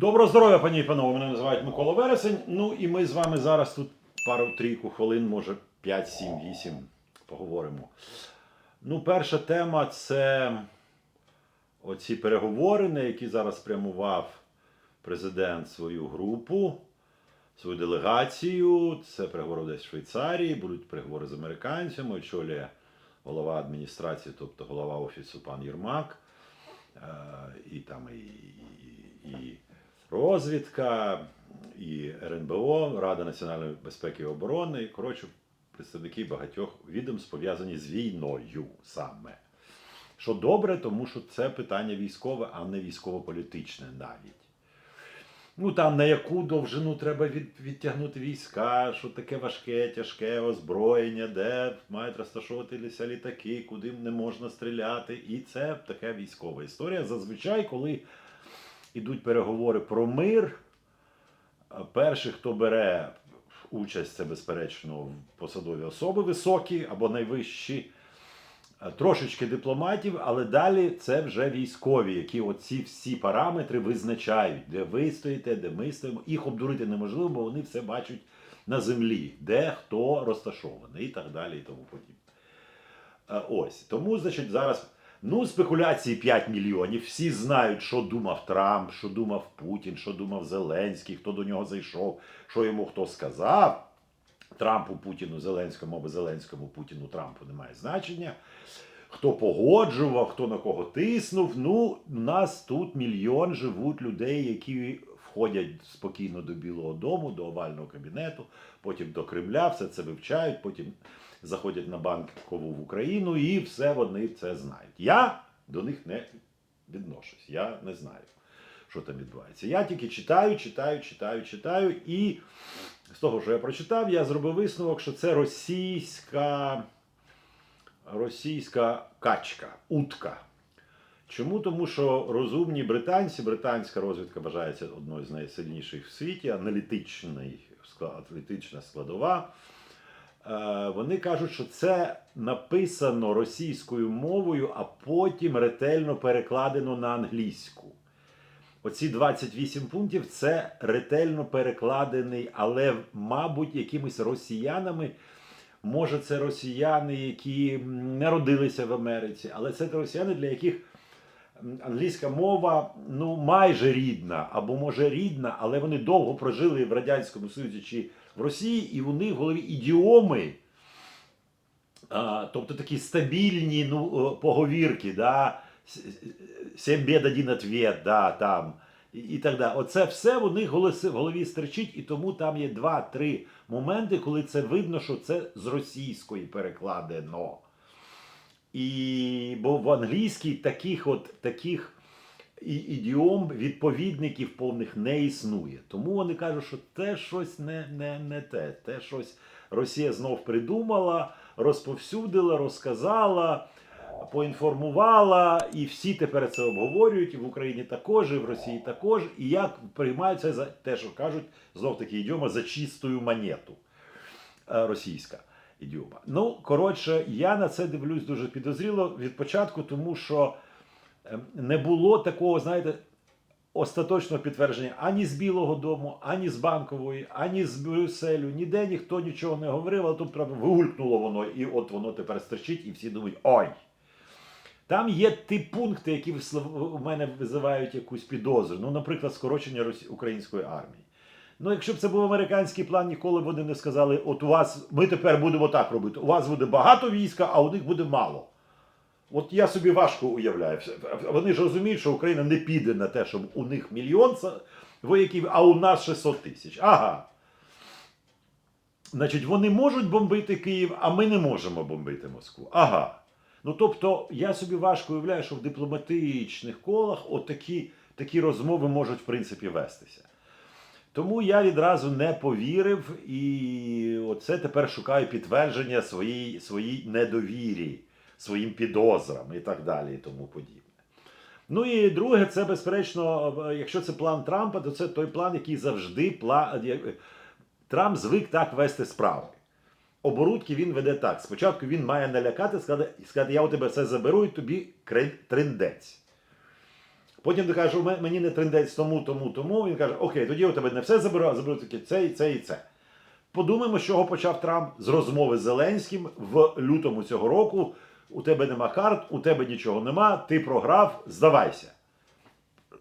Доброго здоров'я, пані і панове. Мене називають Микола Вересень. Ну і ми з вами зараз тут пару-трійку хвилин, може 5, 7, 8 поговоримо. Ну, перша тема це оці переговори, на які зараз спрямував президент свою групу, свою делегацію. Це переговори десь в Швейцарії, будуть переговори з американцями, очолює голова адміністрації, тобто голова офісу пан Єрмак. Е, і там і, і, і розвідка, і РНБО, Рада національної безпеки і оборони. Коротше, представники багатьох відомств пов'язані з війною саме. Що добре, тому що це питання військове, а не військово-політичне навіть. Ну там на яку довжину треба від, відтягнути війська, що таке важке, тяжке озброєння, де мають розташовуватися літаки, куди не можна стріляти. І це така військова історія. Зазвичай, коли йдуть переговори про мир, перший, хто бере участь, це безперечно посадові особи високі або найвищі. Трошечки дипломатів, але далі це вже військові, які оці всі параметри визначають, де ви стоїте, де ми стоїмо. Їх обдурити неможливо, бо вони все бачать на землі, де хто розташований і так далі, і тому подібне. Ось тому, значить, зараз ну спекуляції 5 мільйонів. Всі знають, що думав Трамп, що думав Путін, що думав Зеленський, хто до нього зайшов, що йому хто сказав. Трампу, Путіну, Зеленському або Зеленському, Путіну, Трампу немає значення. Хто погоджував, хто на кого тиснув. Ну, у нас тут мільйон живуть людей, які входять спокійно до Білого Дому, до овального кабінету, потім до Кремля, все це вивчають, потім заходять на банкову в Україну і все вони це знають. Я до них не відношусь, я не знаю, що там відбувається. Я тільки читаю, читаю, читаю, читаю, і з того, що я прочитав, я зробив висновок, що це російська, російська качка, утка. Чому? Тому що розумні британці, британська розвідка вважається одною з найсильніших в світі, аналітична складова. Е, Вони кажуть, що це написано російською мовою, а потім ретельно перекладено на англійську. Оці 28 пунктів це ретельно перекладений, але, мабуть, якимись росіянами. Може, це росіяни, які м, не родилися в Америці, але це росіяни, для яких англійська мова ну, майже рідна, або може рідна, але вони довго прожили в Радянському Союзі чи в Росії, і них в голові ідіоми, а, тобто такі стабільні ну, поговірки, да, сім бід, один ответ, да, там, і, і так далі. Оце все в них голоси- в голові стерчить, і тому там є два-три моменти, коли це видно, що це з російської перекладено. І, бо в англійській таких от таких і- ідіом відповідників повних не існує. Тому вони кажуть, що те щось не, не, не те. Те щось Росія знов придумала, розповсюдила, розказала, поінформувала, і всі тепер це обговорюють, в Україні також, і в Росії також. І як приймаються за те, що кажуть, знов таки ідіома за чистою монету е, російська ідіома. Ну, коротше, я на це дивлюсь дуже підозріло від початку, тому що не було такого, знаєте, остаточного підтвердження ані з Білого Дому, ані з банкової, ані з Брюсселю. Ніде ніхто нічого не говорив, але тут правда вигулькнуло воно, і от воно тепер стерчить, і всі думають, ой. Там є ті пункти, які у мене визивають якусь підозру. Ну, наприклад, скорочення української армії. Ну, якщо б це був американський план, ніколи б вони не сказали, от у вас ми тепер будемо так робити. У вас буде багато війська, а у них буде мало. От я собі важко уявляю. Вони ж розуміють, що Україна не піде на те, щоб у них мільйон вояків, а у нас 600 тисяч. Ага. Значить, вони можуть бомбити Київ, а ми не можемо бомбити Москву. Ага. Ну тобто, я собі важко уявляю, що в дипломатичних колах отакі такі розмови можуть в принципі вестися. Тому я відразу не повірив і оце тепер шукаю підтвердження своїй, своїй недовірі, своїм підозрам і так далі, і тому подібне. Ну і друге, це безперечно, якщо це план Трампа, то це той план, який завжди пла... Трамп звик так вести справи. Оборудки він веде так. Спочатку він має налякати, сказати, сказати, я у тебе все заберу і тобі триндець. Потім ти кажеш, мені не трендець тому, тому, тому. Він каже, окей, тоді я у тебе не все заберу, а заберу тільки це це і це. Подумаємо, з чого почав Трамп з розмови з Зеленським в лютому цього року. У тебе нема карт, у тебе нічого нема, ти програв, здавайся.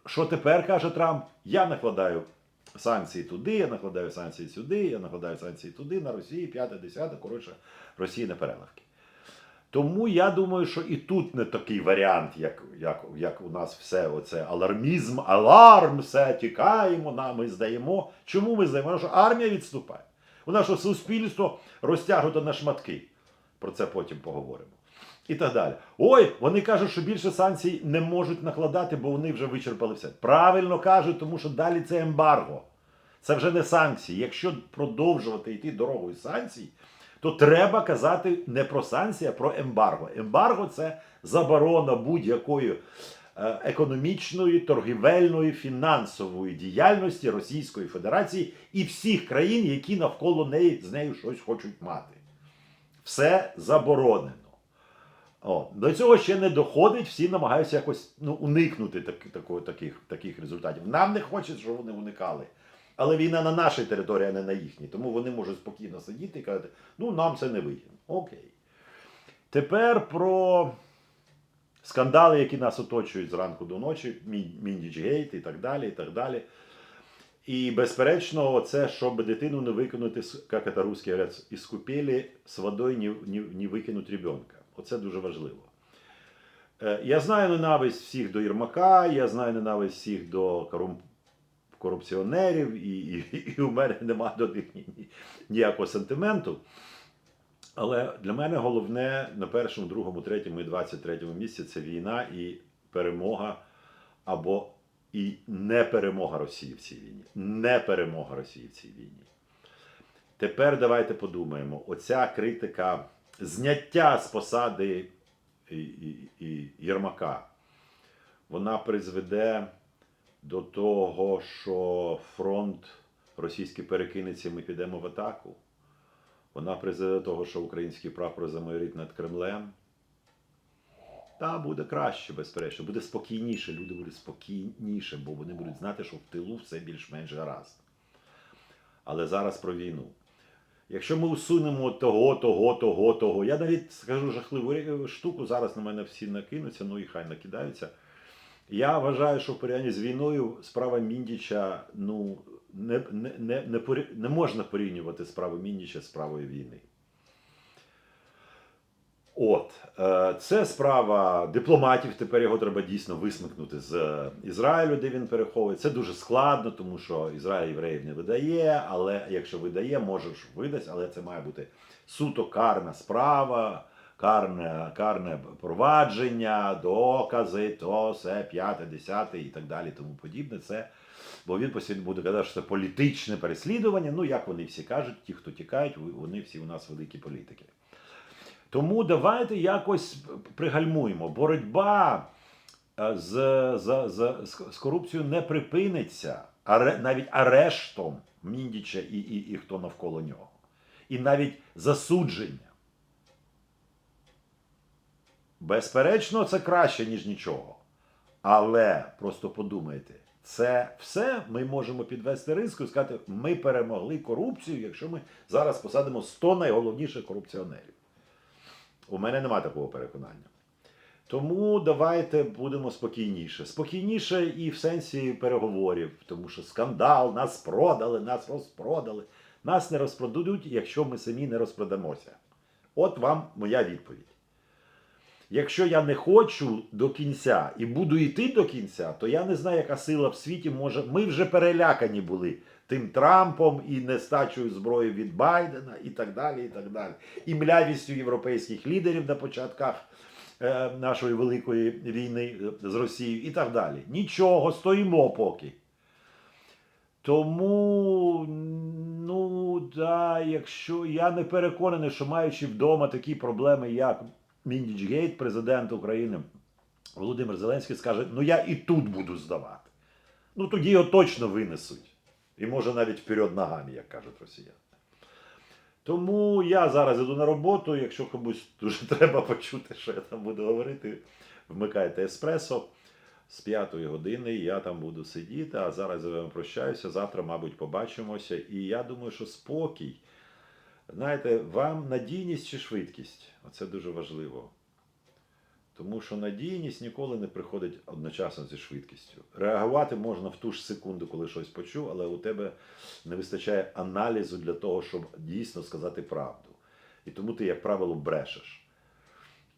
Що тепер каже Трамп? Я накладаю санкції туди, я накладаю санкції сюди, я накладаю санкції туди, на Росії, п'яте, десяте, коротше, Росії на переливки. Тому я думаю, що і тут не такий варіант, як, як, як у нас все оце алармізм, аларм, все, тікаємо, на, ми здаємо. Чому ми здаємо? Що армія відступає. У нас що суспільство розтягнуто на шматки. Про це потім поговоримо. І так далі. Ой, вони кажуть, що більше санкцій не можуть накладати, бо вони вже вичерпали все. Правильно кажуть, тому що далі це ембарго. Це вже не санкції. Якщо продовжувати йти дорогою санкцій, то треба казати не про санкції, а про ембарго. Ембарго це заборона будь-якої е, економічної, торгівельної, фінансової діяльності Російської Федерації і всіх країн, які навколо неї з нею щось хочуть мати. Все заборонено. О, до цього ще не доходить, всі намагаються якось ну, уникнути так, тако- таких, таких результатів. Нам не хочеться, щоб вони уникали. Але війна на нашій території, а не на їхній. Тому вони можуть спокійно сидіти і казати, ну нам це не вигідно. Окей. Тепер про скандали, які нас оточують зранку до ночі, Міндічгейт і так далі. І так далі. І безперечно, це, щоб дитину не викинути, як це русські говорять, із купелі з водою не, не, не викинуть ребенка. Оце дуже важливо. Е, Я знаю ненависть всіх до Єрмака, я знаю ненависть всіх до корупціонерів, і, і, і у мене немає до них ні, ні, ніякого сентименту. Але для мене головне на першому, другому, третьому і 23-му місці це війна і перемога або і не перемога Росії в цій війні. Не перемога Росії в цій війні. Тепер давайте подумаємо: оця критика зняття з посади Єрмака, вона призведе до того, що фронт російський перекинеться, і ми підемо в атаку. Вона призведе до того, що український прапор замайорить над Кремлем. Та буде краще, безперечно, буде спокійніше, люди будуть спокійніше, бо вони будуть знати, що в тилу все більш-менш гаразд. Але зараз про війну. Якщо ми усунемо того, того, того, того, я навіть скажу жахливу штуку, зараз на мене всі накинуться, ну і хай накидаються. Я вважаю, що в порівнянні з війною справа Міндіча ну, не, не, не, не, не можна порівнювати справу Міндіча з справою війни. От, е, це справа дипломатів. Тепер його треба дійсно висмикнути з е, Ізраїлю, де він переховує. Це дуже складно, тому що Ізраїль євреїв не видає, але якщо видає, може ж видасть, але це має бути суто карна справа, карне, карне провадження, докази, то все, п'яте, десяте і так далі, тому подібне. Це бо він постійно буде казати, що це політичне переслідування. Ну, як вони всі кажуть, ті, хто тікають, вони всі у нас великі політики. Тому давайте якось пригальмуємо. Боротьба е, з, з, з, з, з корупцією не припиниться аре, навіть арештом Міндіча і, і, і хто навколо нього. І навіть засудження. Безперечно, це краще, ніж нічого. Але просто подумайте, це все ми можемо підвести риску і сказати, ми перемогли корупцію, якщо ми зараз посадимо 100 найголовніших корупціонерів. У мене немає такого переконання. Тому давайте будемо спокійніше. Спокійніше і в сенсі переговорів, тому що скандал, нас продали, нас розпродали. Нас не розпродадуть, якщо ми самі не розпродамося. От вам моя відповідь. Якщо я не хочу до кінця і буду йти до кінця, то я не знаю, яка сила в світі може. Ми вже перелякані були тим Трампом і нестачею зброї від Байдена, і так далі. І так далі. І млявістю європейських лідерів на початках е, нашої великої війни е, з Росією, і так далі. Нічого, стоїмо поки. Тому, ну да, якщо я не переконаний, що маючи вдома такі проблеми, як Міндічгейт, президент України Володимир Зеленський скаже: ну я і тут буду здавати. Ну тоді його точно винесуть. І може навіть вперед ногами, як кажуть росіяни. Тому я зараз іду на роботу. Якщо комусь дуже треба почути, що я там буду говорити, вмикайте еспресо. з п'ятої години я там буду сидіти, а зараз я вами прощаюся. Завтра, мабуть, побачимося. І я думаю, що спокій. Знаєте, вам надійність чи швидкість? Оце дуже важливо. Тому що надійність ніколи не приходить одночасно зі швидкістю. Реагувати можна в ту ж секунду, коли щось почув, але у тебе не вистачає аналізу для того, щоб дійсно сказати правду. І тому ти, як правило, брешеш.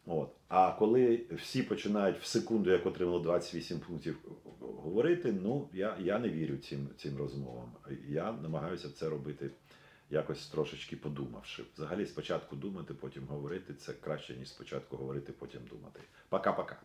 От. А коли всі починають в секунду, як отримали 28 пунктів говорити, ну я, я не вірю цим, цим розмовам. Я намагаюся це робити якось трошечки подумавши. Взагалі, спочатку думати, потім говорити це краще, ніж спочатку говорити, потім думати. Пока-пока.